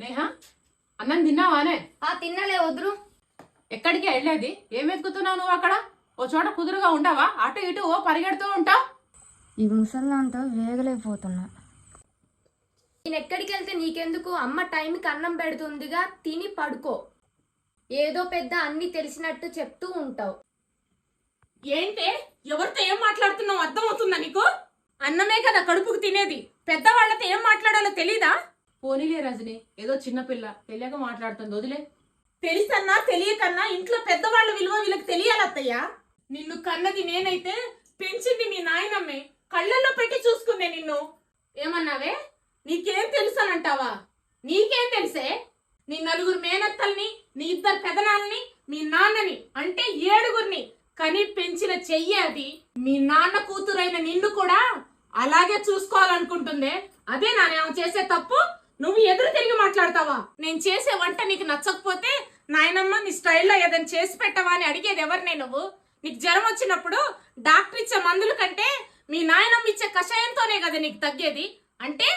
నేహ అన్నం తిన్నావానే? ఆ తిన్నలే వద్దు. ఎక్కడికి వెళ్ళేది? ఏం వెతుకుతున్నావు నువ్వు అక్కడ? ఓ చోట కుదురుగా ఉండవా అటు ఇటు ఓ పరిగెడుతూ ఉంటావు? ఈ ముసల్లాంతో వేగలేకపోతున్నా. నేను ఎక్కడికి వెళ్తే నీకెందుకు? అమ్మ టైంకి అన్నం పెడుతుందిగా తిని పడుకో. ఏదో పెద్ద అన్ని తెలిసినట్టు చెప్తూ ఉంటావు. ఏంటే? ఎవరితో ఏం మాట్లాడుతున్నావు? అర్థమవుతుందా నీకు? అన్నమే కదా కడుపుకు తినేది. పెద్దవాళ్ళతో ఏం మాట్లాడాలో తెలీదా? పోనీలే రజని ఏదో చిన్నపిల్ల తెలియక మాట్లాడుతుంది వదిలే. తెలుసన్నా తెలియకన్నా ఇంట్లో పెద్దవాళ్ళ విలువ వీళ్ళకి తెలియాలత్తయ్యా. నిన్ను కన్నది నేనైతే పెంచింది మీ నాయనమ్మే. కళ్ళల్లో పెట్టి చూసుకుందే నిన్ను. ఏమన్నావే? నీకేం తెలుసనంటావా? నీకేం తెలుసే? నీ నలుగురు మేనత్తల్ని నీ ఇద్దరు పెదనాల్ని మీ నాన్నని అంటే ఏడుగురిని కని పెంచిన చెయ్యి అది. మీ నాన్న కూతురైన నిన్ను కూడా అలాగే చూసుకోవాలనుకుంటుందే. అదే నా నేను చేసే తప్పు? నువ్వు ఎదురు తిరిగి మాట్లాడతావా? నేను చేసే వంట నీకు నచ్చకపోతే నాయనమ్మ నీ స్టైల్లో ఏదైనా చేసి పెట్టవా అని అడిగేది ఎవరినే నువ్వు? నీకు జ్వరం వచ్చినప్పుడు డాక్టర్ ఇచ్చే మందుల కంటే మీ నాయనమ్మ ఇచ్చే కషాయంతోనే కదా నీకు తగ్గేది. అంటే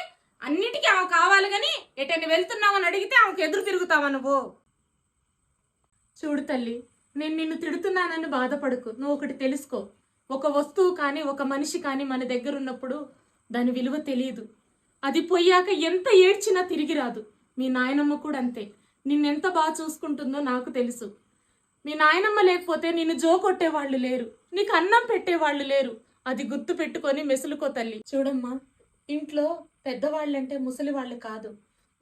అన్నిటికీ ఆమె కావాలి కానీ ఎటైనా అని అడిగితే ఆమెకు ఎదురు తిరుగుతావా నువ్వు? చూడు తల్లి నేను నిన్ను తిడుతున్నానని బాధపడకు. నువ్వు ఒకటి తెలుసుకో. ఒక వస్తువు కానీ ఒక మనిషి కానీ మన దగ్గర ఉన్నప్పుడు దాని విలువ తెలియదు. అది పోయాక ఎంత ఏడ్చినా తిరిగి రాదు. మీ నాయనమ్మ కూడా అంతే. నిన్నెంత బాగా చూసుకుంటుందో నాకు తెలుసు. మీ నాయనమ్మ లేకపోతే నిన్ను జో కొట్టేవాళ్ళు లేరు. నీకు అన్నం పెట్టేవాళ్ళు లేరు. అది గుర్తు పెట్టుకొని మెసులుకో తల్లి. చూడమ్మా ఇంట్లో పెద్దవాళ్ళంటే ముసలి వాళ్ళు కాదు.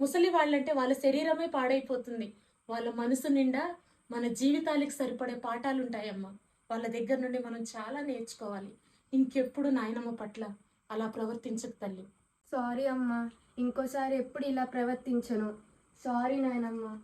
ముసలి వాళ్ళంటే వాళ్ళ శరీరమే పాడైపోతుంది. వాళ్ళ మనసు నిండా మన జీవితాలకు సరిపడే పాఠాలు ఉంటాయమ్మా వాళ్ళ దగ్గర నుండి మనం చాలా నేర్చుకోవాలి. ఇంకెప్పుడు నాయనమ్మ పట్ల అలా ప్రవర్తించకు తల్లి. సారీ అమ్మా. ఇంకోసారి ఎప్పుడు ఇలా ప్రవర్తించను. సారీ నాయనమ్మ.